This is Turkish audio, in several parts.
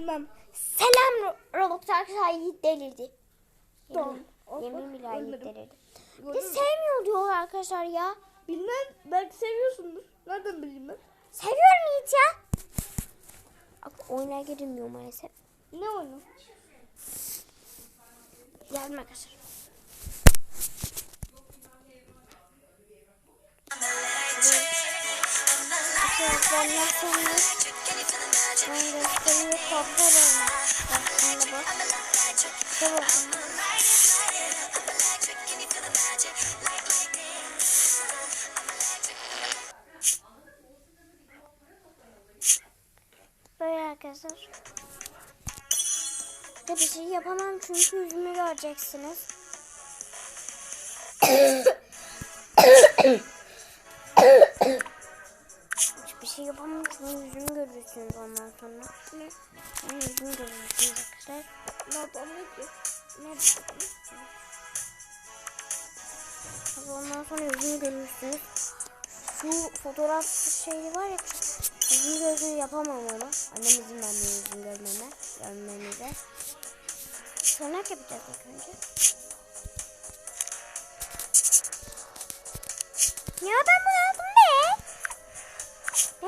bilmem. Selam Roblox arkadaşlar Yiğit delirdi. Yemin, yemin billahi Yiğit delirdi. Mü? sevmiyor diyorlar arkadaşlar ya. Bilmem belki seviyorsundur. Nereden bileyim ben? Seviyorum Yiğit ya. Oyuna girilmiyor maalesef. Ne oyunu? Geldim arkadaşlar. Bak bakın. Böyle arkadaşlar. Bir bir şey yapamam çünkü yüzümü göreceksiniz. Şey yapamam çünkü yüzümü görürsünüz ondan sonra. Ne? Ben yüzümü görürsünüz arkadaşlar. Ne yapalım ne ki? Ne Tabii ondan sonra yüzümü görürsünüz. Şu fotoğraf şeyi var ya. Yüzümü gözünü yapamam onu. Annem izin vermiyor yüzümü görmeme. Görmenize. Tırnak yapacağız ilk önce. Ya ben bunu.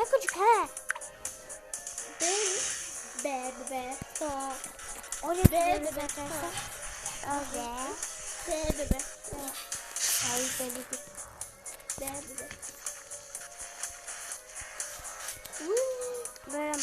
Ne küçük he. Değil. Ta. Oraya Be, gidiyoruz be, arkadaşlar. Öyle. Be be be. Hayır bir. Be be be. Böyle mi?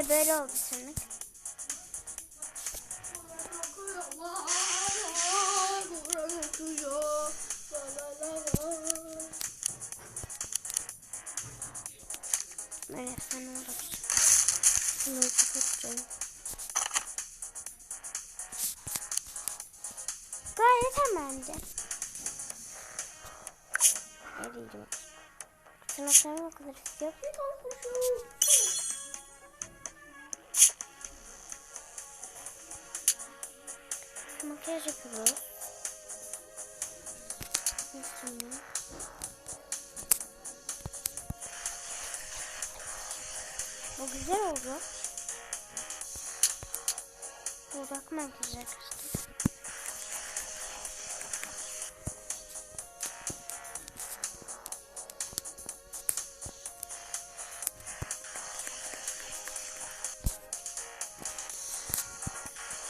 İşte böyle oldu şimdi. Böyle sen oldu. Şunu kapatacağım. Gayet hemen bence. Öyle iyice bak. Tırnaklarım o kadar istiyor. Makyaj yapıyoruz. Üstüne. Bu güzel oldu. Dudak makyajı arkadaşlar.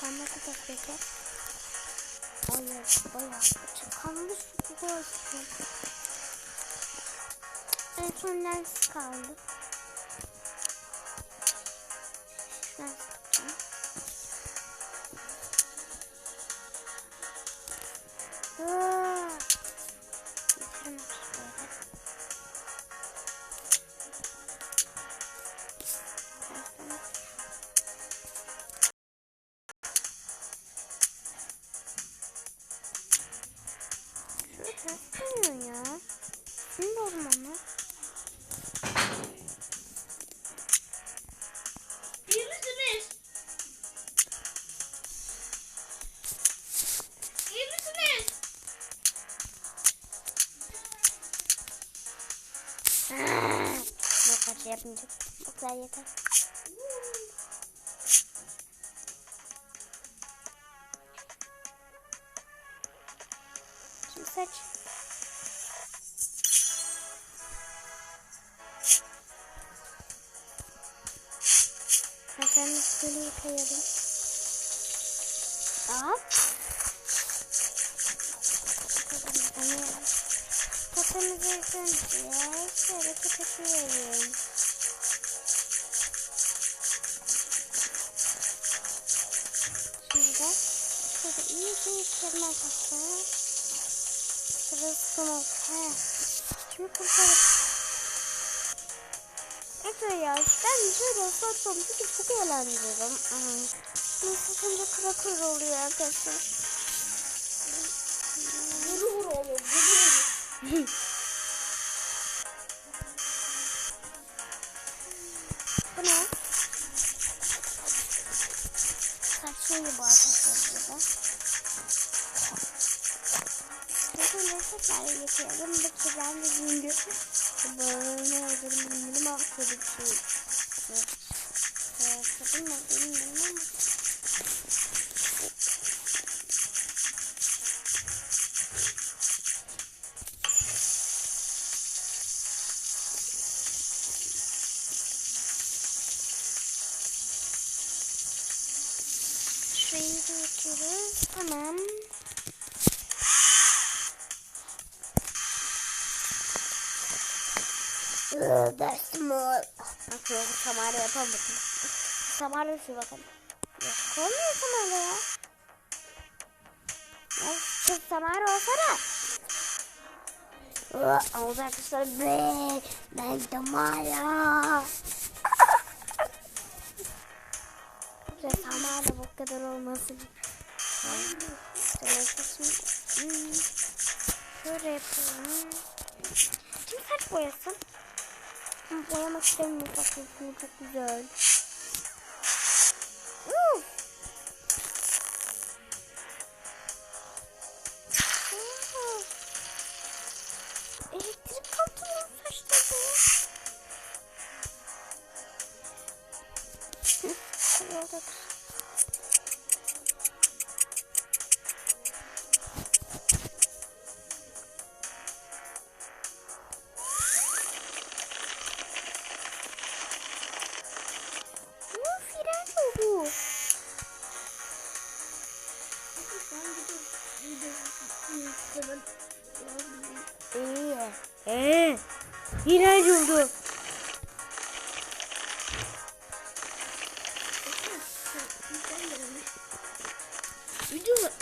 Parmak da peki. Hayır, bayağı çıkanlı su olsun. En son lens kaldı. Lens takacağım. Yapmayacağım. O kadar yeter. Şimdi saç. Saçlarını böyle yıkayalım. Hop. Hani ilk önce şöyle kapatıyorum. Şimdi arkadaşlar. Sırası oldu. He. Şimdi kurtarım. Evet ya ben şöyle satsam çünkü çok. Bunu satınca kıra kıra oluyor arkadaşlar. Vuru vuru oluyor. Vuru Ne sefer yapıyorum. Bu sefer de şimdi böyle öldürüm bilmiyorum şöyle bir şey. Kadın mı bilmiyorum ama. Şurayı da. Tamam. Dersim. Nasıl oldu? Samara yapamadım. Samara şu bakalım. Yok olmuyor Samara ya. Ya kız Samara olsana. Oldu arkadaşlar. Be, ben Samara. Ve Samara bu kadar. Hmm. Şöyle yapalım. Kim saç boyasın? Boyamak istemiyorum saçını çok güzel. Aa. Elektrik kalktı mı saçlarda?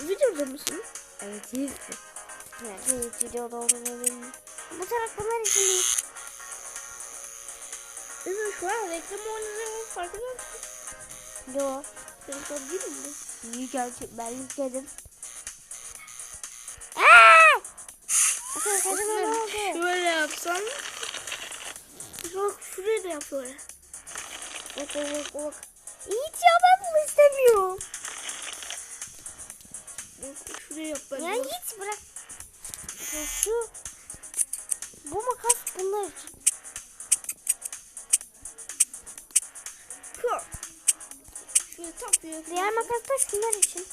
Videoda mısın? Evet, iyi. Evet, videoda olduğunu bilmiyorum. Bu taraf bunlar için değil. Evet şu an reklam oynadığımın farkında mısın? Yo. Reklam değil mi? İyi gerçek ben yükledim. Aaa! Şöyle yapsam. Bak şuraya da yap böyle. Bak bak bak bak. Yiğit ya ben bunu istemiyorum. Şuraya yap böyle. Ya Yiğit bırak. Şu, şu. Bu makas bunlar için. Şöyle tak diye. Diğer makas da şunlar için.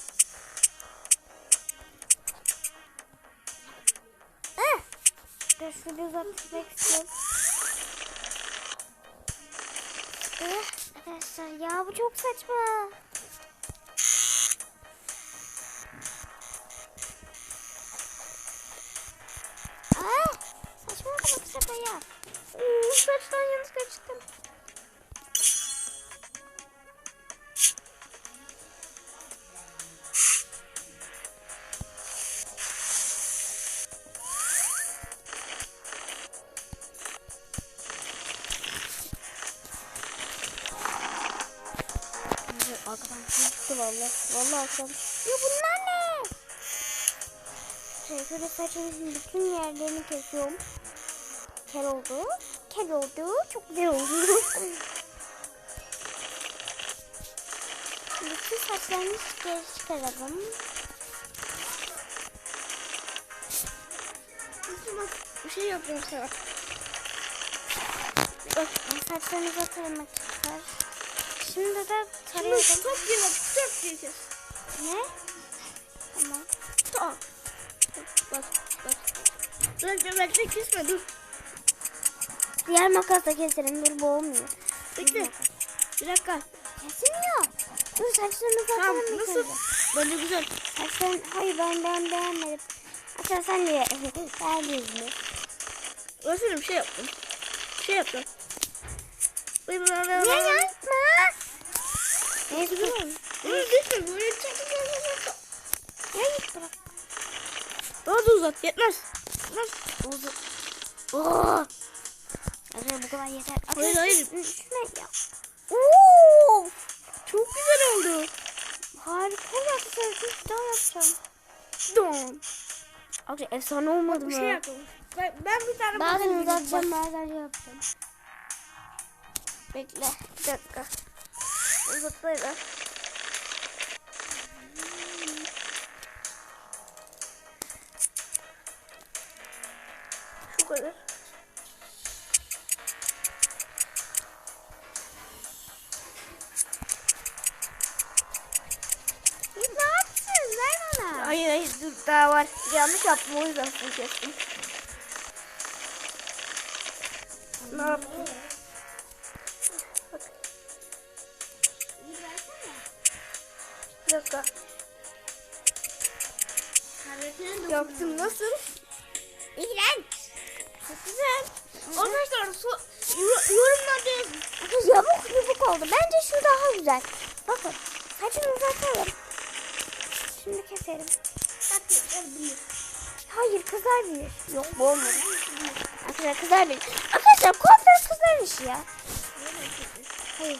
Ah! Ben şunu uzatmak istiyorum. Ah, Arkadaşlar ya bu çok saçma. Hmm, saçtan yalnız kaçtım. Arkadan çıktı valla. Valla arkadan. Ya bunlar ne? Şöyle saçımızın bütün yerlerini kesiyorum. Kel oldu. Kel oldu. Çok güzel oldu. bütün saçlarını geri çıkaralım. Bak bir şey yapıyorum sana. Bak saçlarınıza taramak çıkar. Şimdi de Şimdi tarayalım. stop bak stop diye kes. Ne? Tamam. Stop. Bak bak. Dur bekle bekle kesme dur. Diğer makasla keselim. Dur bu olmuyor. Bekle. Bir dakika. Kesilmiyor. Dur saçlarını Tamam zaten nasıl? Böyle güzel. Saçların... Hayır ben ben beğenmedim. Hatta sen de beğendiniz mi? Bir şey yaptım. Şey yaptım. Niye yapma? Neyse. Bunu geçme böyle çek çek çek çek. Ya git bırak. Daha da uzat. Yetmez. Yetmez. Uzun. Oo. Arkadaşlar bu kadar yeter. Hayır, hayır. Üstüne ya. Oo. Çok güzel oldu. Harika yaptı. Bir daha yapacağım. Don. Arkadaşlar efsane olmadı Bir mı? şey yapalım. Ben, ben bir tane Bazen uzatacağım bazen yapacağım. Bekle. Bir dakika. Uzatmayla. Şu kadar. Daha var. Yanlış yaptım o yüzden full kestim. Ne yaptım? Bir dakika. Yaptım nasıl? İğrenç. Çok güzel. Arkadaşlar yor- yorumlarda yazın. Kız yamuk yumuk oldu. Bence şu daha güzel. Bakın saçını uzatalım. Şimdi keselim. Hayır kızar bir. Yok bu olmadı. Arkadaşlar kızar bir. Arkadaşlar kuaför kızar işi ya. Hayır.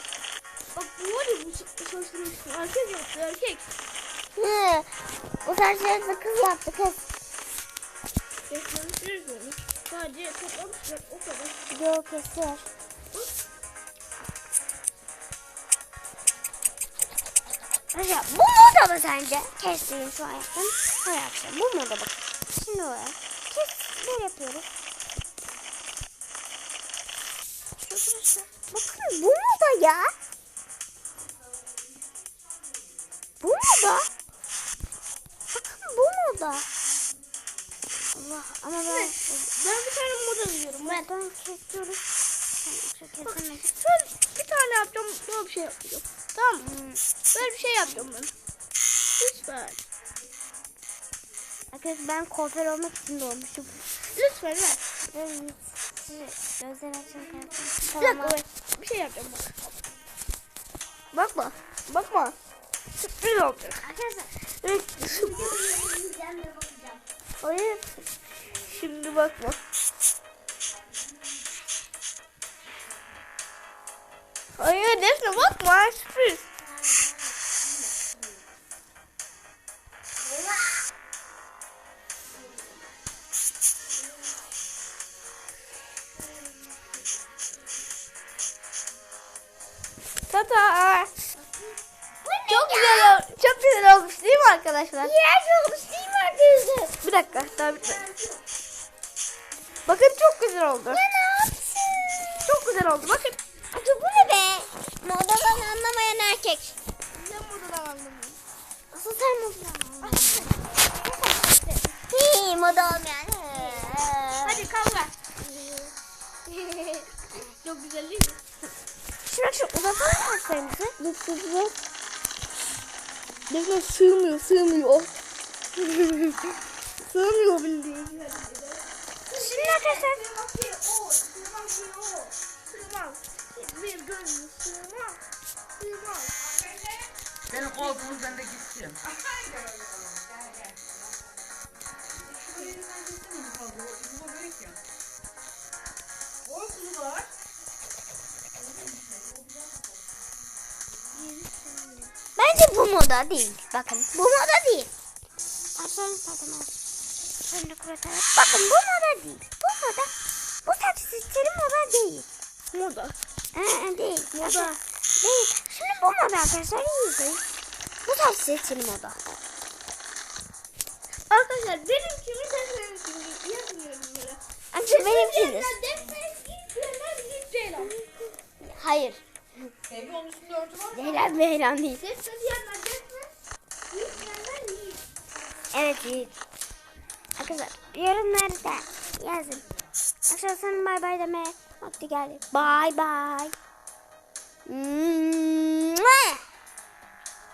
Bak bu var ya bu çalıştırmıştım. Erkek yaptı erkek. Hı. Bu saçlarını kız yaptı kız. Kesmemişler böyle. Sadece toplamışlar o kadar. Yok keser. Arkadaşlar bu moda mı sence? Kestiğin şu ayaktan. Hayır arkadaşlar bu moda bak. Şimdi oraya. Kes. Böyle yapıyoruz. Arkadaşlar bakın bu moda ya. Bu moda. Bakın bu moda. Allah ama ben... Ben bir tane moda biliyorum. Ben. Ben kesiyoruz. Bak, şöyle bir tane yapacağım. Böyle bir şey yapacağım. Tamam? Hmm. Böyle bir şey yapacağım ben. Lütfen. Arkadaşlar ben kuaför olmak için doğmuşum. Lütfen ver. Böyle gözler açın Bir Tamam. dakika ben bir şey yapacağım bak. Bakma. Bakma. Sürpriz olacak. Arkadaşlar. Evet. Hayır. Şimdi bakma. Hayır Defne bakma sürpriz. Arkadaşlar? İğrenç olmuş değil mi arkadaşlar? Bir dakika daha bitmedi. Bakın çok güzel oldu. Ya ne yapsın? Çok güzel oldu. Bakın. Acı bu ne be? Modadan anlamayan erkek. Ben buradan anlamıyorum. Asıl sen modadan anlamıyorsun. Hii moda olmayan. Hadi kavga. çok güzel değil mi? Şuna şu. Dık dık dık. Defne sığmıyor, sığmıyor. sığmıyor bildiğin. Şimdi arkadaşlar. Benim gönlüm sığmaz. Sığmaz. Bu moda değil. Bakın bu moda değil. Bakın bu moda değil. Bu moda. Bu sistemi moda değil. Moda. Ee, değil. Moda. Değil. Şimdi bu moda arkadaşlar iyi. Bu sistemi moda. Arkadaşlar benimki mi Defne'ninki mi? Yazmıyorum böyle. Arkadaşlar ilk Ceylan. Hayır. Örtü var mı? Mehran değil. Defne diyenler Defne. İlk yerler Yiğit. Evet Yiğit. Arkadaşlar yorumlarda yazın. Arkadaşlar sana bay bay deme vakti geldi. Bay bay. Mua.